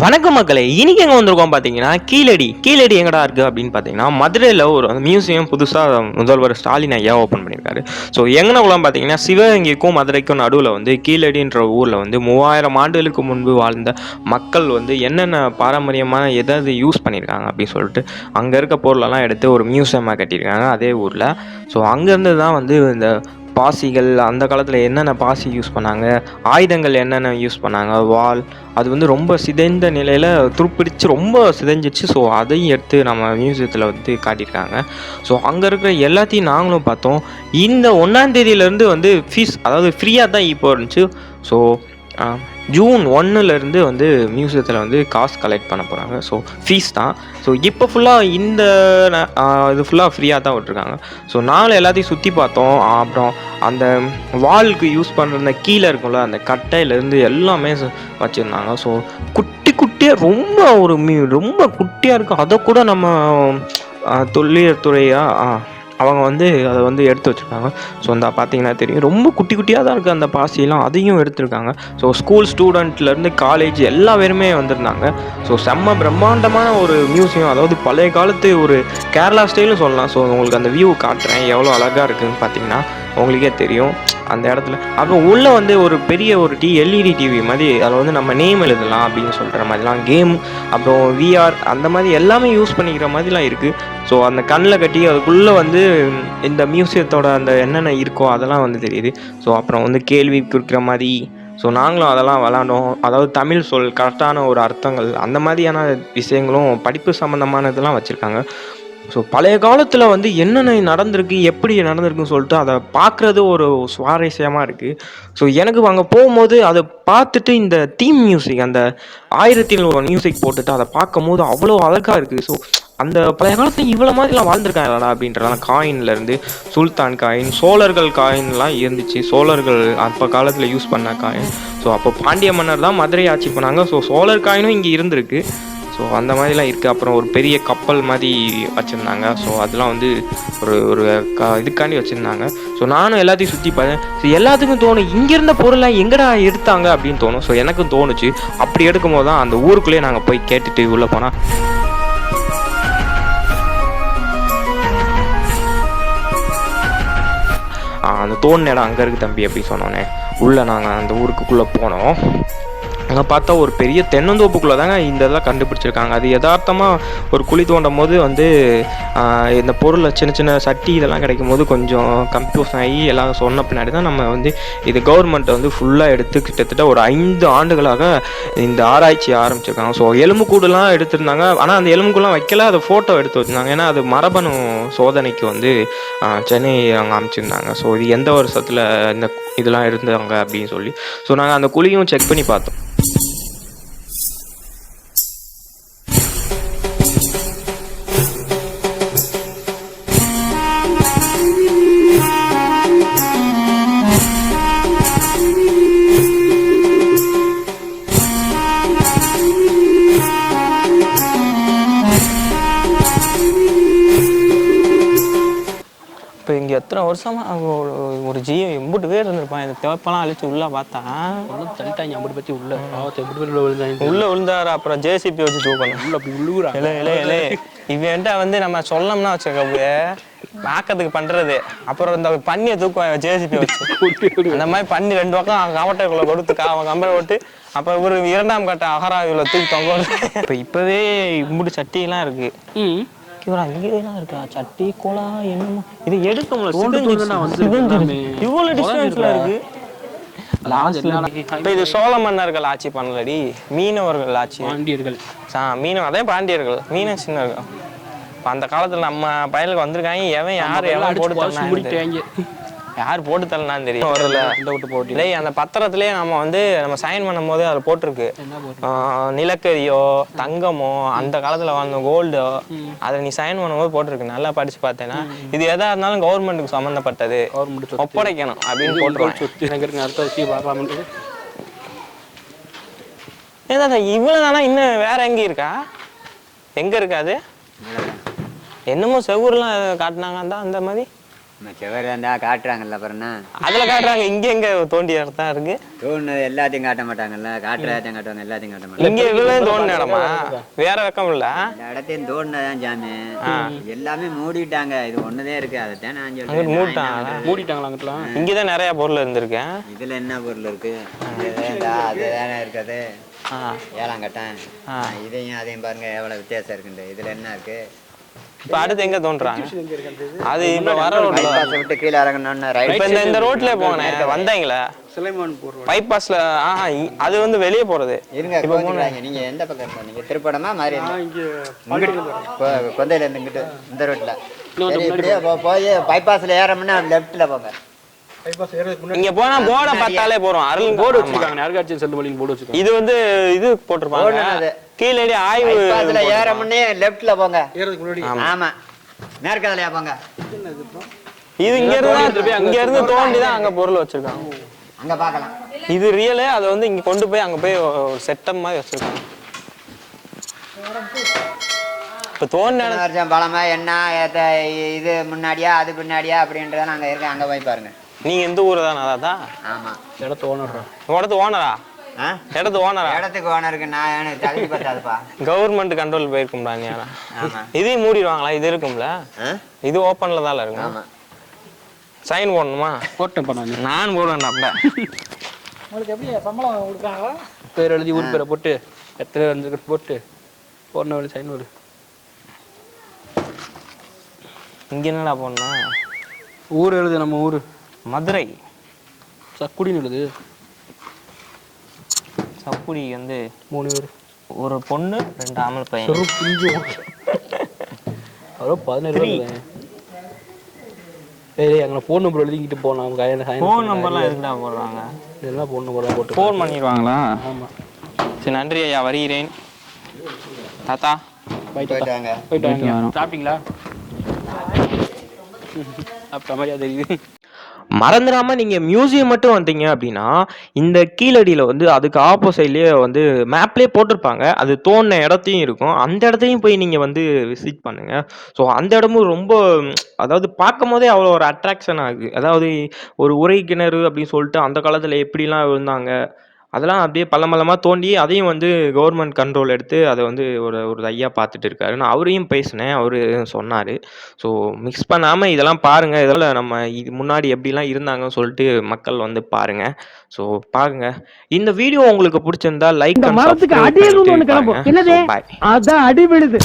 வணக்கம் மக்களே இன்னைக்கு எங்கே வந்திருக்கோம் பார்த்தீங்கன்னா கீழடி கீழடி எங்கடா இருக்குது அப்படின்னு பார்த்தீங்கன்னா மதுரையில் ஒரு மியூசியம் புதுசாக முதல்வர் ஸ்டாலின் ஐயா ஓப்பன் பண்ணியிருக்காரு. ஸோ எங்கனக்குலாம் பார்த்தீங்கன்னா சிவகங்கைக்கும் மதுரைக்கும் நடுவில் வந்து கீழடின்ற ஊரில் வந்து மூவாயிரம் ஆண்டுகளுக்கு முன்பு வாழ்ந்த மக்கள் வந்து என்னென்ன பாரம்பரியமான எதாவது யூஸ் பண்ணியிருக்காங்க அப்படின்னு சொல்லிட்டு அங்கே இருக்க பொருளெல்லாம் எடுத்து ஒரு மியூசியமாக கட்டியிருக்காங்க அதே ஊரில். ஸோ அங்கேருந்து தான் வந்து இந்த பாசிகள் அந்த காலத்தில் என்னென்ன பாசி யூஸ் பண்ணாங்க? ஆயுதங்கள் என்னென்ன யூஸ் பண்ணாங்க? வால் அது வந்து ரொம்ப சிதைந்த நிலையில் துருப்பிடிச்சு ரொம்ப சிதைஞ்சிச்சு. ஸோ அதையும் எடுத்து நம்ம மியூசியத்தில் வந்து காட்டியிருக்காங்க. ஸோ அங்கே இருக்கிற எல்லாத்தையும் நாங்களும் பார்த்தோம். இந்த ஒன்றாந்தேதியிலேருந்து வந்து ஃபீஸ் அதாவது ஃப்ரீயாக தான் இப்போ இருந்துச்சு. ஸோ ஜூன் ஒன்னுலேருந்து வந்து மியூசியத்தில் வந்து காசு கலெக்ட் பண்ண போகிறாங்க ஸோ ஃபீஸ் தான். ஸோ இப்போ ஃபுல்லாக இந்த இது ஃபுல்லாக ஃப்ரீயாக தான் விட்ருக்காங்க ஸோ நாங்கள் எல்லாத்தையும் சுற்றி பார்த்தோம். அப்புறம் அந்த வாலுக்கு யூஸ் பண்ணுற அந்த கீழே இருக்கும்ல அந்த கட்டையிலேருந்து எல்லாமே வச்சுருந்தாங்க. ஸோ குட்டி குட்டியாக ரொம்ப ஒரு மீ ரொம்ப குட்டியாக இருக்கும் அதை கூட நம்ம தொல்லியல் துறையாக அவங்க வந்து அதை வந்து எடுத்து வச்சுருக்காங்க. ஸோ அந்த பார்த்தீங்கன்னா தெரியும். ரொம்ப குட்டி குட்டியாக தான் இருக்குது அந்த பாசியெல்லாம் அதையும் எடுத்திருக்காங்க. ஸோ ஸ்கூல் ஸ்டூடெண்ட்லேருந்து காலேஜ் எல்லா பேருமே வந்திருந்தாங்க. ஸோ செம்ம பிரம்மாண்டமான ஒரு மியூசியம் அதாவது பழைய காலத்து ஒரு கேரளா ஸ்டைலும் சொல்லலாம். ஸோ உங்களுக்கு அந்த வியூ காட்டுறேன். எவ்வளோ அழகாக இருக்குதுன்னு பார்த்தீங்கன்னா உங்களுக்கே தெரியும். அந்த இடத்துல. அப்புறம் உள்ளே வந்து ஒரு பெரிய ஒரு டி எல்இடி டிவி மாதிரி அதில் வந்து நம்ம நேம் எழுதலாம் அப்படின்னு சொல்கிற மாதிரிலாம் கேம் அப்புறம் விஆர் அந்த மாதிரி எல்லாமே யூஸ் பண்ணிக்கிற மாதிரிலாம் இருக்குது ஸோ அந்த கண்ணில் கட்டி அதுக்குள்ளே வந்து இந்த மியூசியத்தோட அந்த என்னென்ன இருக்கோ அதெல்லாம் வந்து தெரியுது. ஸோ அப்புறம் வந்து கேள்வி கொடுக்குற மாதிரி. ஸோ நாங்களும் அதெல்லாம் விளாண்டோம். அதாவது தமிழ் சொல் கரெக்டான ஒரு அர்த்தங்கள் அந்த மாதிரியான விஷயங்களும் படிப்பு சம்மந்தமானதெல்லாம் வச்சுருக்காங்க. ஸோ பழைய காலத்தில் வந்து என்னென்ன நடந்திருக்கு எப்படி நடந்திருக்குன்னு சொல்லிட்டு அதை பார்க்குறது ஒரு சுவாரஸ்யமாக இருக்குது ஸோ எனக்கு அங்கே போகும்போது அதை பார்த்துட்டு இந்த தீம் மியூசிக் அந்த ஆயிரத்தி ஒரு மியூசிக் போட்டுட்டு அதை பார்க்கும்போது அவ்வளோ அழகாக இருக்குது ஸோ அந்த பழைய காலத்தில் இவ்வளோ மாதிரிலாம் வாழ்ந்துருக்காங்களா அப்படின்றலாம் காயின்லேருந்து சுல்தான் காயின் சோழர்கள் காயின்லாம் இருந்துச்சு. சோழர்கள் அப்போ காலத்தில் யூஸ் பண்ண காயின். ஸோ அப்போ பாண்டிய மன்னர் தான் மதுரை ஆட்சி பண்ணாங்க. ஸோ சோழர் காயினும் இங்கே இருந்திருக்கு. ஸோ அந்த மாதிரிலாம் இருக்குது அப்புறம் ஒரு பெரிய கப்பல் மாதிரி வச்சுருந்தாங்க. ஸோ அதெல்லாம் வந்து ஒரு ஒரு க இதுக்காண்டி வச்சுருந்தாங்க. ஸோ நானும் எல்லாத்தையும் சுற்றி பார்த்தேன். ஸோ எல்லாத்துக்கும் தோணும் இங்கே இருந்த பொருளை எங்கடா எடுத்தாங்க அப்படின்னு தோணும். ஸோ எனக்கும் தோணுச்சு. அப்படி எடுக்கும்போது தான் அந்த ஊருக்குள்ளேயே நாங்கள் போய் கேட்டுட்டு உள்ளே போனால் அந்த தோணு இடம் அங்கே இருக்குது தம்பி அப்படி சொன்னோன்னே உள்ளே நாங்கள் அந்த ஊருக்குள்ளே போனோம். அங்கே பார்த்தா ஒரு பெரிய தென்னந்தோப்புக்குள்ளே தாங்க இந்த இதெல்லாம் கண்டுபிடிச்சிருக்காங்க. அது யதார்த்தமாக ஒரு குழி தோண்டும் போது வந்து இந்த பொருளை சின்ன சின்ன சட்டி இதெல்லாம் கிடைக்கும் போது கொஞ்சம் கன்ஃபியூஸ் ஆகி எல்லாம் சொன்ன பின்னாடி தான் நம்ம வந்து இது கவர்மெண்ட் வந்து ஃபுல்லாக எடுத்து கிட்டத்தட்ட ஒரு ஐந்து ஆண்டுகளாக இந்த ஆராய்ச்சி ஆரம்பிச்சிருக்காங்க. ஸோ எலும்புக்கூடுலாம் எடுத்திருந்தாங்க. ஆனால் அந்த எலும்புக்கூடலாம் வைக்கல. அதை ஃபோட்டோ எடுத்து வச்சுருந்தாங்க. ஏன்னா அது மரபணு சோதனைக்கு வந்து சென்னை அங்கே அமைச்சிருந்தாங்க ஸோ இது எந்த வருஷத்தில் இந்த இதெல்லாம் இருந்தாங்க அப்படின்னு சொல்லி. ஸோ நாங்கள் அந்த குழியும் செக் பண்ணி பார்த்தோம். இப்போ இங்கே எத்தனை வருஷமா ஒரு ஒரு ஜீவ எம்புட்டு பேர் இருந்திருப்பான். இந்த தேப்பெல்லாம் அழிச்சு உள்ள பார்த்தா. ஒன்றும் தள்ளிட்டாங்க அப்படி பற்றி உள்ள. பாவத்தை எப்படி உள்ள விழுந்தாங்க. உள்ள விழுந்தாரு அப்புறம் ஜேசிபி வச்சு தூக்கணும் உள்ள அப்படி உள்ளுகுறா இல்லை இல்லை இல்லை இவன்ட்ட வந்து நம்ம சொல்லணும்னா வச்சுக்க பார்க்கறதுக்கு பண்றது. அப்புறம் இந்த பண்ணியை தூக்குவான் ஜேசிபி வச்சு. அந்த மாதிரி பண்ணி ரெண்டு பக்கம் கவட்டைக்குள்ள கொடுத்து அவன் கம்பரை விட்டு அப்போ ஒரு இரண்டாம் கட்ட அகராவியில் தூக்கி தொங்க இப்போ இப்போவே இம்புட்டு சட்டியெல்லாம் இருக்கு. ம் இவரா இங்கேலாம் இருக்கா? சட்டி கோலா என்னமோ இது எடுக்க முடியல. எல்லாமே டிஸ்டன்ஸ்ல இருக்கு. இப்போ இது சோழ மன்னர்கள் ஆட்சி பண்ணலடி. மீனவர்கள் ஆட்சி. பாண்டியர்கள். சா மீனவ அதே பாண்டியர்கள். மீன சின்னர்கள். அந்த காலத்துல நம்ம பயலுக்கு வந்திருக்காங்க. எவன் யார்? எவன் போட்டு முடிட்டாங்க யார் போட்டு தரலான்னு தெரியும் வரல. விட்டு போட்டி இல்லை அந்த பத்திரத்திலேயே நம்ம வந்து நம்ம சைன் பண்ணும் போது அதில் போட்டிருக்கு. நிலக்கரியோ தங்கமோ அந்த காலத்துல வாழ்ந்த கோல்டோ அதை நீ சைன் பண்ணும்போது போட்டிருக்கு. நல்லா படிச்சு பார்த்தேன்னா இது எதா இருந்தாலும் கவர்மெண்ட்டுக்கு சம்மந்தப்பட்டது. ஒப்படைக்கணும் அப்படின்னு போட்டுருவாங்க. அடுத்த விஷயம் இவ்வளவு தானா இன்னும் வேற எங்க இருக்கா? எங்க இருக்காது? என்னமோ செவ்வூர்லாம் காட்டினாங்க தான் அந்த மாதிரி. செவரு இருந்தா காட்டுறாங்கல்ல அப்புறம்னா அதுல காட்டுறாங்க. இங்க எங்க தோண்டிய இடத்தா இருக்கு? தோணுனது எல்லாத்தையும் காட்ட மாட்டாங்கல்ல. காட்டுறதாத்தையும் காட்டுவாங்க எல்லாத்தையும் காட்ட மாட்டாங்க. இங்க இதுலயும் தோண்டின இடமா? வேற வெக்கம் இல்ல? இந்த இடத்தையும் தோணுனதான் சாமி எல்லாமே மூடிட்டாங்க. இது ஒண்ணுதே இருக்கு. அதைத்தான் நான் அங்கிட்டு சொல்றேன் நான் மூடிட்டாங்களா? இங்கதான் நிறைய பொருள் இருந்திருக்கேன் இதுல என்ன பொருள் இருக்கு? அதுதானே இருக்குது. ஆ. ஏழாம் கட்டன் ஆ. இதையும் அதையும் பாருங்க எவ்வளவு வித்தியாசம் இருக்குண்டு இதுல என்ன இருக்கு? இப்ப அடுத்து எங்க தோன்றாங்க? அது இப்ப வர ரோட்ல. விட்டு கீழே இறங்கணும்னு இப்ப ரைட் இந்த இந்த ரோட்ல போனேன். வந்தாங்களா? சிலைமான் போடுறோம் பைபாஸ்ல ஆஹா அது வந்து வெளியே போறது. இருங்க கோச்சுக்கிறாங்க நீங்க எந்த பக்கம் இருக்கீங்க? நீங்க திருப்படமா மாதிரி இங்கே கொந்தையில இருந்து இங்கிட்டு இந்த ரோட்ல இப்படியே போய் பைபாஸ்ல ஏறமுன்னா லெஃப்ட்ல போங்க. இங்க போனா போர்டை பார்த்தாலே போறோம். அருள் போர்டு வச்சிருக்காங்க. யாருக்காச்சும் செல்லு மொழிக்கு போர்டு வச்சிருக்காங்க. இது வந்து இது போட்டிருப்பாங்க. கீழடி ஆய்வு பைபாஸ்ல ஏறமுன்னே லெஃப்ட்ல போங்க. ஏறதுக்கு முன்னாடி. ஆமா. மேற்கதலையா போங்க. இது இங்க இருந்து இங்க இருந்து தோண்டி தான் அங்க பொருள் வச்சிருக்காங்க. அங்க பார்க்கலாம். இது ரியலே அதை வந்து இங்க கொண்டு போய் அங்க போய் ஒரு செட்டப் மாதிரி வச்சிருக்காங்க. இப்ப வருஷம் பழமா என்ன? இது முன்னாடியா? அது பின்னாடியா? அப்படின்றத நாங்க இருக்கேன் அங்க போய் பாருங்க. நீங்க எந்த ஊர் தான் அதான் ஆமா. இடத்த ஓனர்றா இடத்து ஓனரா? இடத்து ஓனரா? இடத்துக்கு ஓனருக்கு நான் எனக்கு தகுதி பத்தாதுப்பா கவர்மெண்ட் கண்ட்ரோல் போயிருக்கும்டா நீ இதையும் மூடிடுவாங்களா? இது இருக்கும்ல? இது ஓப்பன்ல தான் இருக்கும். ஆமா. சைன் போடணுமா? போட்டேன் பண்ண நான் போடுவேன் அப்ப. உங்களுக்கு எப்படி சம்பளம் கொடுக்குறாங்களா? பேர் எழுதி ஊர் பேரை போட்டு. எத்தனை வந்து போட்டு. வழி சைன் ஒரு இங்க என்னடா போடணும்? ஊர் எழுது நம்ம ஊர். மதுரை. சக்குடின்னு எழுது. சப்புடி வந்து மூணு பேர். ஒரு பொண்ணு ரெண்டு ஆம்பளை பையன். ஒரு பிஞ்சு அவ்வளோ பதினேழு ஏய் அங்கே ஃபோன் நம்பர் எழுதிக்கிட்டு போகலாம் கையில் சைன் ஃபோன் நம்பர்லாம் எதுக்குடா போடுறாங்க? இதெல்லாம் ஃபோன் நம்பர்லாம் போட்டு ஃபோன் பண்ணிடுவாங்களா? ஆமாம் சரி நன்றி ஐயா வருகிறேன். தாத்தா. போயிட்டு போயிட்டு வாங்க. போயிட்டு வாங்க. சாப்பிட்டீங்களா? சாப்பிட்ட மாதிரியா தெரியுது மறந்துடாமல் நீங்கள் மியூசியம் மட்டும் வந்தீங்க அப்படின்னா இந்த கீழடியில் வந்து அதுக்கு ஆப்போசைட்லேயே வந்து மேப்லேயே போட்டிருப்பாங்க. அது தோணின இடத்தையும் இருக்கும். அந்த இடத்தையும் போய் நீங்கள் வந்து விசிட் பண்ணுங்கள் ஸோ அந்த இடமும் ரொம்ப அதாவது பார்க்கும் போதே அவ்வளோ ஒரு அட்ராக்ஷன் ஆகுது அதாவது ஒரு உரை கிணறு அப்படின்னு சொல்லிட்டு அந்த காலத்தில் எப்படிலாம் இருந்தாங்க? அதெல்லாம் அப்படியே பள்ளம் பள்ளமா தோண்டி அதையும் வந்து கவர்மெண்ட் கண்ட்ரோல் எடுத்து அதை வந்து ஒரு ஒரு ஐயா பார்த்துட்டு இருக்காரு. நான் அவரையும் பேசினேன். அவரு சொன்னாரு. ஸோ மிக்ஸ் பண்ணாம இதெல்லாம் பாருங்க. இதெல்லாம் நம்ம இது முன்னாடி எப்படிலாம் இருந்தாங்கன்னு சொல்லிட்டு மக்கள் வந்து பாருங்க. ஸோ பாருங்க. இந்த வீடியோ உங்களுக்கு பிடிச்சிருந்தா லைக் இந்த மரத்துக்கு அடியில் ஒண்ணு கிளம்பும். என்னது? அதான் அடி விழுது